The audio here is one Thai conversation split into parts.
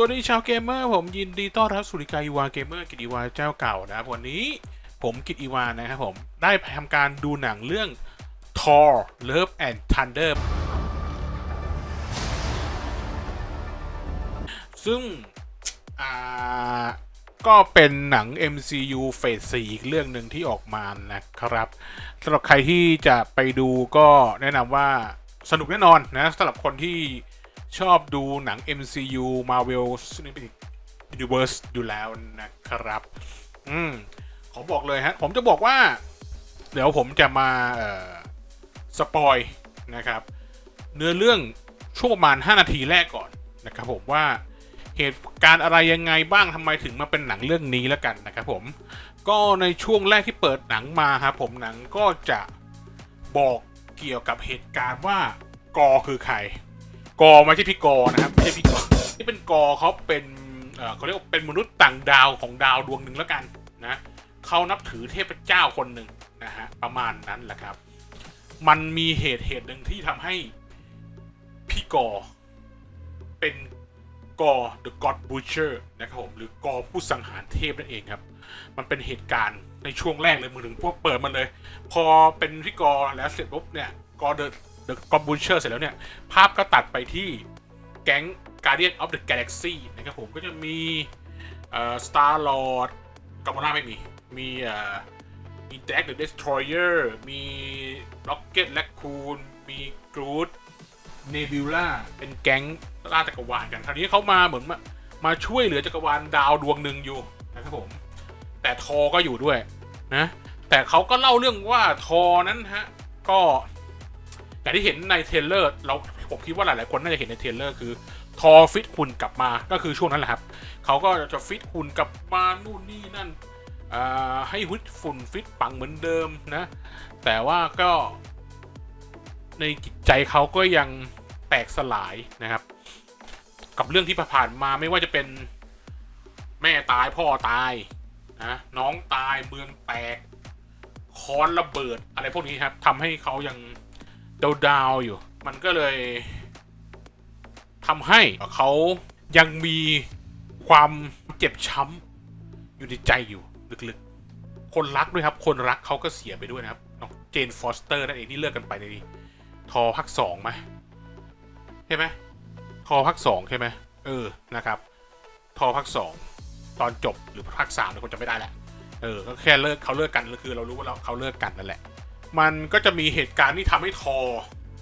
สวัสดีชาวเกมเมอร์ผมยินดีต้อนรับสู่รายกาอีวาเกมเมอร์กิตอีวาเจ้าเก่านะครับวันนี้ผมกิตอีวานะครับผมได้ทำการดูหนังเรื่อง Thor Love and Thunder ซึ่งอ่าก็เป็นหนัง MCU เฟส4อีกเรื่องหนึ่งที่ออกมานะครับสำหรับใครที่จะไปดูก็แนะนำว่าสนุกแน่นอนนะสำหรับคนที่ ชอบดูหนัง MCU Marvel Cinematic Universe อยู่แล้วนะครับ อืมขอบอกเลยฮะ ผมจะบอกว่า เดี๋ยวผมจะมาสปอยนะครับ เนื้อเรื่องช่วงประมาณ 5 นาทีแรกก่อนนะครับผมว่าเหตุการณ์อะไรยังไงบ้างทำไมถึงมาเป็นหนังเรื่องนี้แล้วกันนะครับผม ก็ในช่วงแรกที่เปิดหนังมาครับผมหนังก็จะบอกเกี่ยวกับเหตุการณ์ว่า กอคือใคร กอไม่ใช่พี่กอนะครับไม่ใช่พี่กอที่เป็นกอเขาเป็นเขาเรียกว่าเป็นมนุษย์ต่างดาวของดาวดวงหนึ่งแล้วกันนะเขานับถือเทพเจ้าคนหนึ่งนะฮะประมาณนั้นแหละครับ มันมีเหตุเหตุหนึ่งที่ทำให้พี่กอเป็นกอ The God Butcher นะครับผมหรือกอผู้สังหารเทพนั่นเองครับ มันเป็นเหตุการณ์ในช่วงแรกเลยมือถึงพวกเปิดมันเลย พอเป็นพี่กอแล้วเสร็จปุ๊บเนี่ยกอ The The God Butcher เสร็จแล้วเนี่ย ภาพก็ตัดไปที่แก๊ง Guardian of the Galaxy นะครับผมก็จะมีเอ่อ Star Lord กัมมาไม่มี มีเอ่อมี Jack the Destroyer มี Rocket Raccoon มี Groot เนบิวล่าเป็นแก๊งล่าจักรวาลกันคราวนี้เขามาเหมือนมามาช่วยเหลือจักรวาลดาวดวงหนึ่งอยู่นะครับผม แต่ทอก็อยู่ด้วยนะ แต่เขาก็เล่าเรื่องว่าทอนั้นฮะ ก็ อย่ที่เห็นในเทเลอร์เราผมคิดว่าหลาย ๆ คนน่าจะเห็นในเทเลอร์คือ ทอฟิตหุ่นกลับมาก็คือช่วงนั้นแหละครับเขาก็จะฟิตหุ่นกลับมานู่นนี่นั่นให้หุ่นฝุ่นฟิตปังเหมือนเดิมนะ แต่ว่าก็ในจิตใจเขาก็ยังแตกสลายนะครับ กับเรื่องที่ผ่านมาไม่ว่าจะเป็นแม่ตายพ่อตายนะน้องตายเมืองแตกค้อนระเบิดอะไรพวกนี้ครับทำให้เขายัง ดาวๆอยู่ มันก็เลยทำให้เขายังมีความเจ็บช้ำอยู่ในใจอยู่ลึกๆ คนรักด้วยครับ คนรักเขาก็เสียไปด้วยนะครับน้องเจนฟอสเตอร์นั่นเองที่เลิกกันไปในทอพักสองไหมใช่ไหมทอพักสองใช่ไหมเออนะครับทอพักสองตอนจบหรือพักสามเนี่ยคนจะไม่ได้แหละเออก็แค่เลิกเขาเลิกกันก็คือเรารู้ว่าเราเขาเลิกกันนั่นแหละ มันก็จะมีเหตุการณ์ที่ทำให้ทอ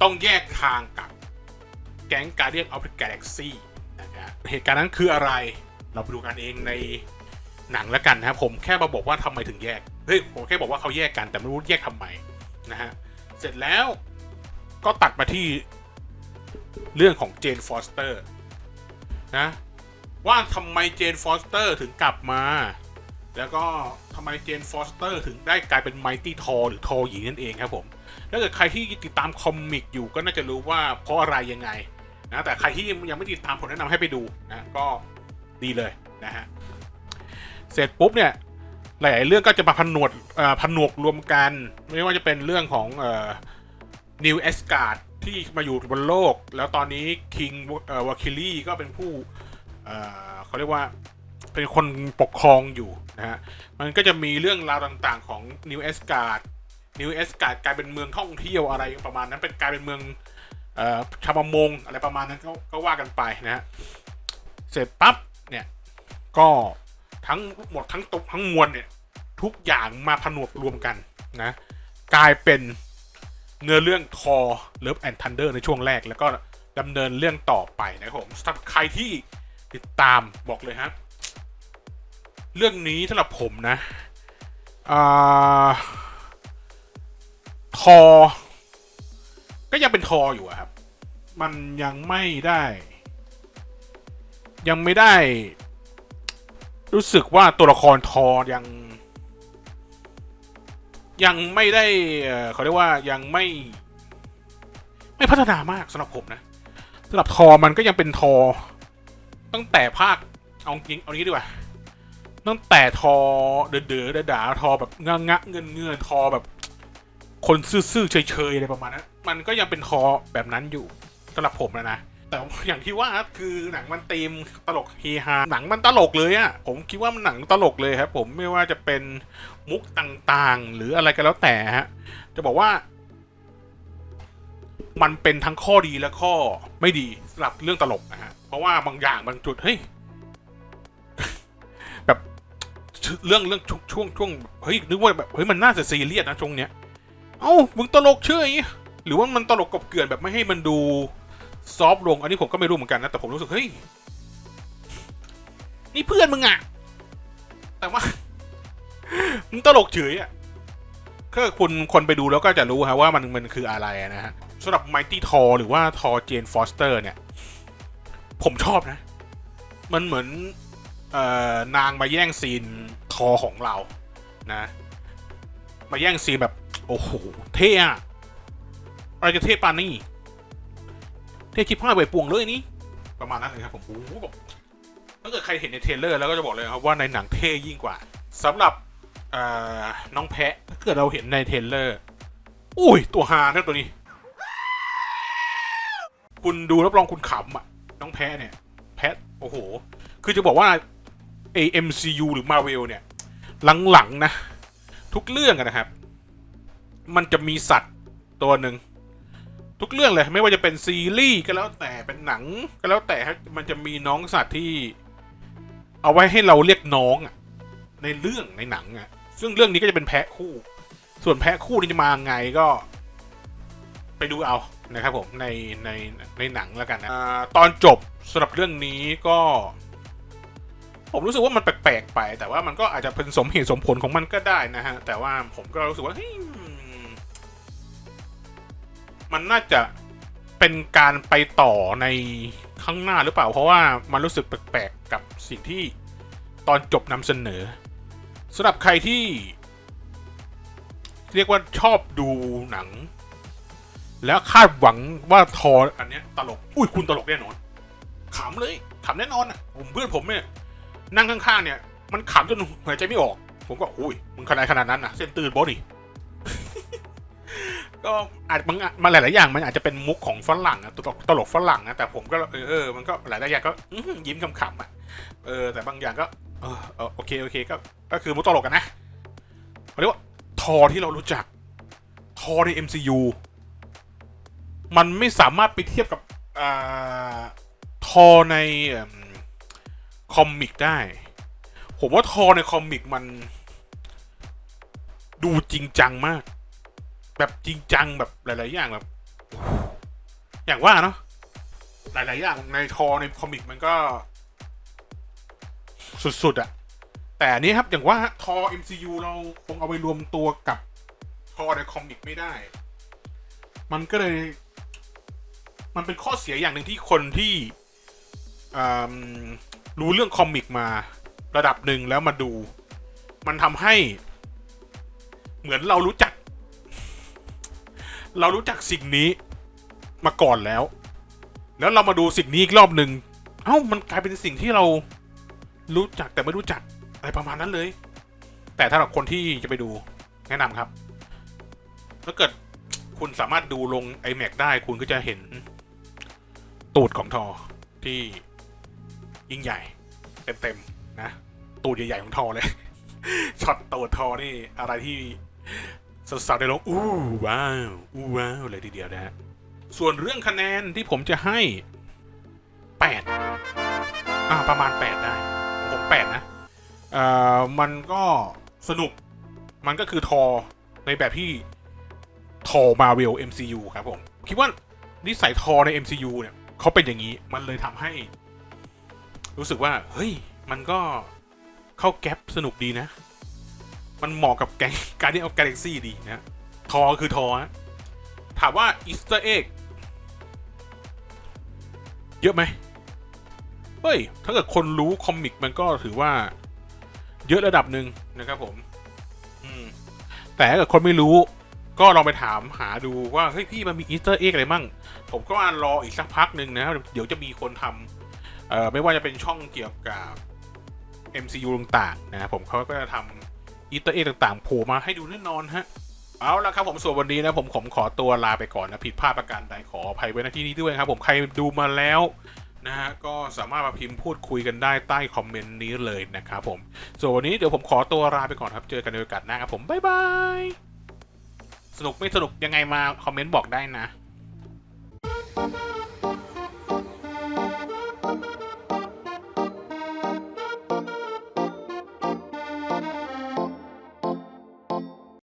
ต้องแยกทางกับแก๊งการเดียนออฟเดอะกาแล็กซี่นะครับเหตุการณ์นั้นคืออะไร เราไปดูกันเองในหนังแล้วกันนะครับผมแค่มาบอกว่าทำไมถึงแยก เฮ้ยผมแค่บอกว่าเขาแยกกันแต่ไม่รู้แยกทำไมนะฮะ เสร็จแล้วก็ตัดมาที่เรื่องของเจนฟอสเตอร์นะว่าทำไมเจนฟอสเตอร์ถึงกลับมา แล้วก็ทำไมเจนฟอสเตอร์ถึงได้กลายเป็นไมตี้ทอหรือทอหญิงนั่นเองครับผม ถ้าเกิดใครที่ติดตามคอมิกอยู่ก็น่าจะรู้ว่าเพราะอะไรยังไงนะแต่ใครที่ยังไม่ติดตามผมแนะนำให้ไปดูนะก็ดีเลยนะฮะเสร็จปุ๊บเนี่ยหลาย ๆ เรื่องก็จะมาผนวดผนวกรวมกัน ไม่ว่าจะเป็นเรื่องของนิวเอสการ์ดที่มาอยู่บนโลก แล้วตอนนี้คิงวาคิลี่ก็เป็นผู้เขาเรียกว่า เป็นคนปกครองอยู่นะฮะ มันก็จะมีเรื่องราวต่างๆของนิวเอสการ์ดนิวเอสการ์ดกลายเป็นเมืองท่องเที่ยวอะไรประมาณนั้นเป็นกลายเป็นเมืองเอ่อชาวประมงอะไรประมาณนั้นก็ก็ว่ากันไปนะฮะ เสร็จปั๊บเนี่ยก็ทั้งหมดทั้งตกทั้งมวลเนี่ยทุกอย่างมาผนวกรวมกันนะกลายเป็นเนื้อเรื่องทอ Love and Thunder ในช่วงแรก แล้วก็ดำเนินเรื่องต่อไปนะครับผมสำหรับใครที่ติดตามบอกเลยฮะ เรื่องนี้สำหรับผมนะอทอ ก็ยังเป็นทออยู่อะครับ มันยังไม่ได้ ยังไม่ได้ รู้สึกว่าตัวละครทอยัง ยังไม่ได้เอ่อเขาเรียกว่ายังไม่ ไม่พัฒนามากสำหรับผมนะสำหรับทอมันก็ยังเป็นทอ ตั้งแต่ภาคเอาจริงเอานี้ดีกว่า ตั้งแต่ทอเดือดเดือดด่าทอแบบงะงะเงินเงินทอแบบ คนซื่อๆเฉยๆอะไรประมาณนั้นมันก็ยังเป็นทอแบบนั้นอยู่สำหรับผมนะนะแต่อย่างที่ว่าคือหนังมันธีมตลกเฮฮาหนังมันตลกเลยอะผมคิดว่ามันหนังตลกเลยครับ ผมไม่ว่าจะเป็นมุกต่างๆ หรืออะไรก็แล้วแต่ฮะจะบอกว่า มันเป็นทั้งข้อดีและข้อไม่ดีสำหรับเรื่องตลกนะฮะเพราะว่าบางอย่างบางจุดเฮ้ย เรื่องเรื่องช่วงช่วงเฮ้ยนึกว่าแบบเฮ้ยมันน่าจะซีเรียสนะช่วงเนี้ยเอ้ามึงตลกเฉยหรือว่ามันตลกกบเกลื่อนแบบไม่ให้มันดูซอฟต์ลง อันนี้ผมก็ไม่รู้เหมือนกันนะแต่ผมรู้สึกเฮ้ยนี่เพื่อนมึงอะแต่ว่ามึงตลกเฉยอะก็คุณคนไปดูแล้วก็จะรู้ฮะว่ามันมันคืออะไรนะฮะสำหรับ Mighty Thor หรือว่า Thor Jane Foster เนี่ย ผมชอบนะ มันเหมือน เอ่อนางมาแย่งซีนทอของเรานะ มาแย่งซีนแบบ โอ้โห เท่อะอะไรจะเท่ปานนี่เท่ชิบห้าใบป่วงเลยนี่ประมาณนั้นเลยครับผมโอ้โหแบบถ้าเกิดใครเห็นในเทรลเลอร์แล้วก็จะบอกเลยครับว่าในหนังเท่ยิ่งกว่าสำหรับน้องแพะถ้าเกิดเราเห็นในเทรลเลอร์ อุ้ย ตัวฮานะตัวนี้ คุณดูรับรองคุณขำอะ น้องแพะเนี่ย แพะ โอ้โห คือจะบอกว่า AMCU หรือ Marvel เนี่ย หลังๆนะ ทุกเรื่องนะครับ มันจะมีสัตว์ตัวหนึ่ง ทุกเรื่องเลย ไม่ว่าจะเป็นซีรีส์ก็แล้วแต่เป็นหนังก็แล้วแต่ครับมันจะมีน้องสัตว์ที่ เอาไว้ให้เราเรียกน้องอะในเรื่องในหนังอะซึ่งเรื่องนี้ก็จะเป็นแพะคู่ ส่วนแพะคู่นี่จะมาไงก็ ไปดูเอานะครับผมในในในหนังแล้วกันนะอาตอนจบสำหรับเรื่องนี้ก็ ผมรู้สึกว่ามันแปลกๆไป แต่ว่ามันก็อาจจะเป็นสมเหตุสมผลของมันก็ได้นะฮะ แต่ว่าผมก็รู้สึกว่าเฮ้ยมันน่าจะเป็นการไปต่อในข้างหน้าหรือเปล่า เพราะว่ามันรู้สึกแปลกๆกับสิ่งที่ตอนจบนำเสนอสำหรับใครที่ เรียกว่าชอบดูหนัง แล้วคาดหวังว่าทออันเนี้ยตลก อุ้ยคุณตลกแน่นอนขำเลยขำแน่นอนอะผมเพื่อนผมเนี่ย นั่งข้างๆเนี่ย มันขำจนหายใจไม่ออก ผมก็อุ้ยมึงขนาดขนาดนั้นนะเส้นตื่นบอดิก็อาจบางมาหลายๆอย่างมันอาจจะเป็นมุกของฝรั่งนะตลกตลกฝรั่งนะแต่ผมก็เออเออมันก็หลายๆอย่างก็ยิ้มขำๆอะเออแต่บางอย่างก็เออโอเคโอเคก็ก็คือมุกตลกกันนะเรียกว่าทอที่เรารู้จัก ทอใน MCU มันไม่สามารถไปเทียบกับอ่าทอใน เอิ่มคอมิกได้ ผมว่าทอในคอมิกมัน ดูจริงจังมาก แบบจริงจังแบบหลาย ๆ อย่างแบบ อย่างว่าเนาะหลาย ๆ อย่างในทอในคอมิกมันก็ สุด ๆอะแต่นี้ครับอย่างว่าทอ MCU เราคงเอาไปรวมตัวกับทอในคอมิกไม่ได้ มันก็เลย มันเป็นข้อเสียอย่างหนึ่งที่คนที่อืม รู้เรื่องคอมิกมาระดับหนึ่งแล้วมาดู มันทำให้ เหมือนเรารู้จัก เรารู้จักสิ่งนี้มาก่อนแล้ว แล้วเรามาดูสิ่งนี้อีกรอบหนึ่งเอ้ามันกลายเป็นสิ่งที่เรารู้จักแต่ไม่รู้จักอะไรประมาณนั้นเลย แต่ถ้าเราคนที่จะไปดูแนะนำครับ ถ้าเกิดคุณสามารถดูลง iMac ได้คุณก็จะเห็นตูดของทอที่ ยิ่งใหญ่ เต็มๆนะ ตูดใหญ่ๆของทอเลย ช็อตตูดทอนี่อะไรที่สาวๆได้ลงอู้ว้าวอู้ว้าวเลยทีเดียวนะฮะส่วนเรื่องคะแนนที่ผมจะให้แปดอ่าประมาณแปดได้ ผมแปดนะเอ่อมันก็สนุกมันก็คือทอในแบบที่ทอมาเวล MCU ครับผม คิดว่านิสัยทอใน MCU เนี่ยเขาเป็นอย่างนี้มันเลยทำให้ รู้สึกว่า เฮ้ย มันก็เข้าแก๊ปสนุกดีนะ มันเหมาะกับแกงการที่เอากาแล็กซี่ดีนะทอคือทอฮะถามว่าอีสเตอร์เอ็กเยอะไหมเฮ้ย ถ้าเกิดคนรู้คอมิกมันก็ถือว่า เยอะระดับหนึ่งนะครับผม อืม แต่ถ้าเกิดคนไม่รู้ ก็ลองไปถามหาดูว่า เฮ้ยพี่มันมีอีสเตอร์เอ็กอะไรมั่ง ผมก็ว่ารออีกสักพักหนึ่งนะครับ เดี๋ยวจะมีคนทำ เอ่อไม่ว่าจะเป็นช่องเกี่ยวกับ MCU ต่างๆนะครับผมเขาก็จะทำอีเตอร์เอต่างๆโผล่มาให้ดูแน่นอนฮะเอาละครับผมส่วนวันนี้นะผมผมขอตัวลาไปก่อนนะผิดพลาดประการใดขออภัยไว้ณที่นี้ด้วยครับ ผมใครดูมาแล้วนะฮะก็สามารถมาพิมพ์พูดคุยกันได้ใต้คอมเมนต์นี้เลยนะครับผม ส่วนวันนี้เดี๋ยวผมขอตัวลาไปก่อนครับเจอกันในโอกาสหน้าครับผม บ๊ายบาย สนุกไม่สนุกยังไงมาคอมเมนต์บอกได้นะ